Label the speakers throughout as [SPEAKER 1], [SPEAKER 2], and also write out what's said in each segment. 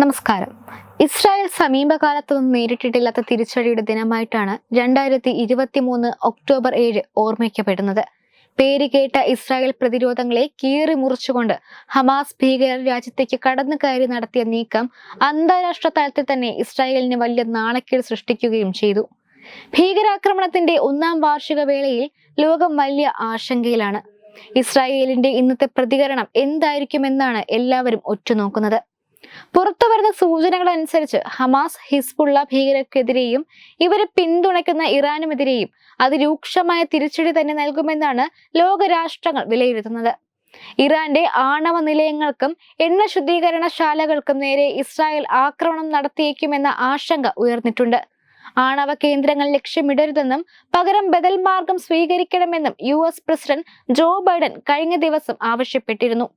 [SPEAKER 1] നമസ്കാരം. ഇസ്രായേൽ സമീപകാലത്തൊന്നും നേരിട്ടിട്ടില്ലാത്ത തിരിച്ചടിയുടെ ദിനമായിട്ടാണ് രണ്ടായിരത്തി ഇരുപത്തി മൂന്ന് ഒക്ടോബർ ഏഴ് ഓർമ്മിക്കപ്പെടുന്നത്. പേര് കേട്ട ഇസ്രായേൽ പ്രതിരോധങ്ങളെ കീറി മുറിച്ചുകൊണ്ട് ഹമാസ് ഭീകരർ രാജ്യത്തേക്ക് കടന്നു കയറി നടത്തിയ നീക്കം അന്താരാഷ്ട്ര തലത്തിൽ തന്നെ ഇസ്രായേലിന് വലിയ നാണക്കേട് സൃഷ്ടിക്കുകയും ചെയ്തു. ഭീകരാക്രമണത്തിന്റെ ഒന്നാം വാർഷിക വേളയിൽ ലോകം വലിയ ആശങ്കയിലാണ്. ഇസ്രായേലിന്റെ ഇന്നത്തെ പ്രതികരണം എന്തായിരിക്കുമെന്നാണ് എല്ലാവരും ഉറ്റുനോക്കുന്നത് പുറത്തുവരുന്ന സൂചനകൾ അനുസരിച്ച് ഹമാസ് ഹിസ്ബുള്ള ഭീകരർക്കെതിരെയും ഇവരെ പിന്തുണയ്ക്കുന്ന ഇറാനുമെതിരെയും അതിരൂക്ഷമായ തിരിച്ചടി തന്നെ നൽകുമെന്നാണ് ലോകരാഷ്ട്രങ്ങൾ വിലയിരുത്തുന്നത്. ഇറാന്റെ ആണവ നിലയങ്ങൾക്കും എണ്ണ ശുദ്ധീകരണശാലകൾക്കും നേരെ ഇസ്രായേൽ ആക്രമണം നടത്തിയേക്കുമെന്ന ആശങ്ക ഉയർന്നിട്ടുണ്ട്. ആണവ കേന്ദ്രങ്ങൾ ലക്ഷ്യമിടരുതെന്നും പകരം ബദൽ മാർഗം സ്വീകരിക്കണമെന്നും U S president Joe Biden കഴിഞ്ഞ ദിവസം ആവശ്യപ്പെട്ടിരുന്നു.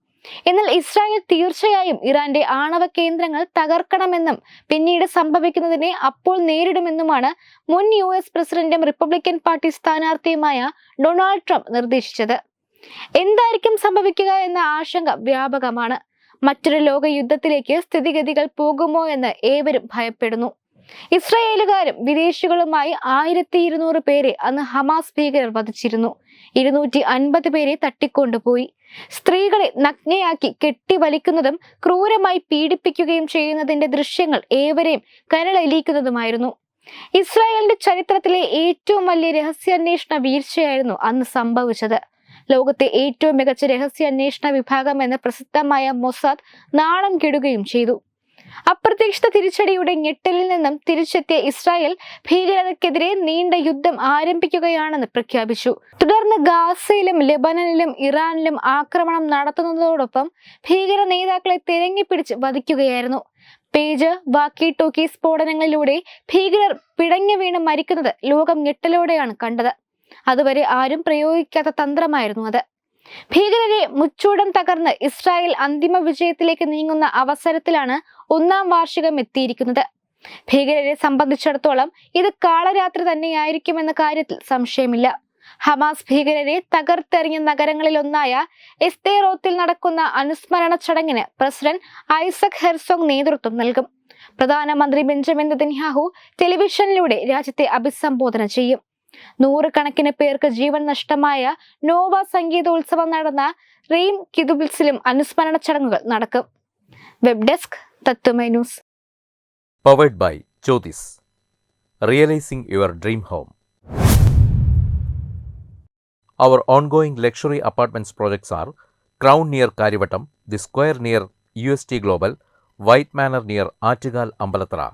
[SPEAKER 1] എന്നാൽ ഇസ്രായേൽ തീർച്ചയായും ഇറാന്റെ ആണവ കേന്ദ്രങ്ങൾ തകർക്കണമെന്നും പിന്നീട് സംഭവിക്കുന്നതിനെ അപ്പോൾ നേരിടുമെന്നുമാണ് മുൻ യു എസ് പ്രസിഡന്റും റിപ്പബ്ലിക്കൻ പാർട്ടി സ്ഥാനാർത്ഥിയുമായ ഡൊണാൾഡ് ട്രംപ് നിർദ്ദേശിച്ചത്. എന്തായിരിക്കും സംഭവിക്കുക എന്ന ആശങ്ക വ്യാപകമാണ്. മറ്റൊരു ലോക യുദ്ധത്തിലേക്ക് സ്ഥിതിഗതികൾ പോകുമോ എന്ന് ഏവരും ഭയപ്പെടുന്നു. ഇസ്രായേലുകാരും വിദേശികളുമായി ആയിരത്തി ഇരുന്നൂറ് പേരെ അന്ന് ഹമാസ് ഭീകരർ വധിച്ചിരുന്നു. ഇരുന്നൂറ്റി അൻപത് പേരെ തട്ടിക്കൊണ്ടുപോയി. സ്ത്രീകളെ നഗ്നയാക്കി കെട്ടിവലിക്കുന്നതും ക്രൂരമായി പീഡിപ്പിക്കുകയും ചെയ്യുന്നതിന്റെ ദൃശ്യങ്ങൾ ഏവരെയും കരളലിയിക്കുന്നതുമായിരുന്നു. ഇസ്രായേലിന്റെ ചരിത്രത്തിലെ ഏറ്റവും വലിയ രഹസ്യാന്വേഷണ വീഴ്ചയായിരുന്നു അന്ന് സംഭവിച്ചത്. ലോകത്തെ ഏറ്റവും മികച്ച രഹസ്യാന്വേഷണ വിഭാഗം എന്ന പ്രസിദ്ധമായ മൊസാദ് നാണം കെടുകയും ചെയ്തു. അപ്രതീക്ഷിത തിരിച്ചടിയുടെ ഞെട്ടലിൽ നിന്നും തിരിച്ചെത്തിയ ഇസ്രായേൽ ഭീകരതയ്ക്കെതിരെ നീണ്ട യുദ്ധം ആരംഭിക്കുകയാണെന്ന് പ്രഖ്യാപിച്ചു. തുടർന്ന് ഗാസയിലും ലെബനനിലും ഇറാനിലും ആക്രമണം നടത്തുന്നതോടൊപ്പം ഭീകര നേതാക്കളെ തിരങ്ങിപ്പിടിച്ച് വധിക്കുകയായിരുന്നു. പേജ് വാക്കി ടോക്കി സ്ഫോടനങ്ങളിലൂടെ ഭീകരർ പിടഞ്ഞു വീണ് മരിക്കുന്നത് ലോകം ഞെട്ടലോടെയാണ് കണ്ടത്. അതുവരെ ആരും പ്രയോഗിക്കാത്ത തന്ത്രമായിരുന്നു അത്. ഭീകരരെ മുച്ചൂടം തകർന്ന് ഇസ്രായേൽ അന്തിമ വിജയത്തിലേക്ക് നീങ്ങുന്ന അവസരത്തിലാണ് ഒന്നാം വാർഷികം എത്തിയിരിക്കുന്നത്. ഭീകരരെ സംബന്ധിച്ചിടത്തോളം ഇത് കാളരാത്രി തന്നെയായിരിക്കുമെന്ന കാര്യത്തിൽ സംശയമില്ല. ഹമാസ് ഭീകരരെ തകർത്തെറിഞ്ഞ നഗരങ്ങളിലൊന്നായ എസ്തേറോത്തിൽ നടക്കുന്ന അനുസ്മരണ ചടങ്ങിന് പ്രസിഡന്റ് ഐസക് ഹെർസോങ് നേതൃത്വം നൽകും. പ്രധാനമന്ത്രി ബെഞ്ചമിൻ നെതന്യാഹു ടെലിവിഷനിലൂടെ രാജ്യത്തെ അഭിസംബോധന ചെയ്യും. നൂറുകണക്കിന് പേർക്ക് ജീവൻ നഷ്ടമായ നോവ സംഗീതോത്സവം നടന്ന റെയിം കിതുബിൽസിലും അനുസ്മരണ ചടങ്ങുകൾ നടക്കും web desk Tatwamayi news
[SPEAKER 2] powered by Jyothis realising your dream home Our ongoing luxury apartments projects are Crown near Karivattam, The Square near UST Global, White Manor near Attigal Ambalatra,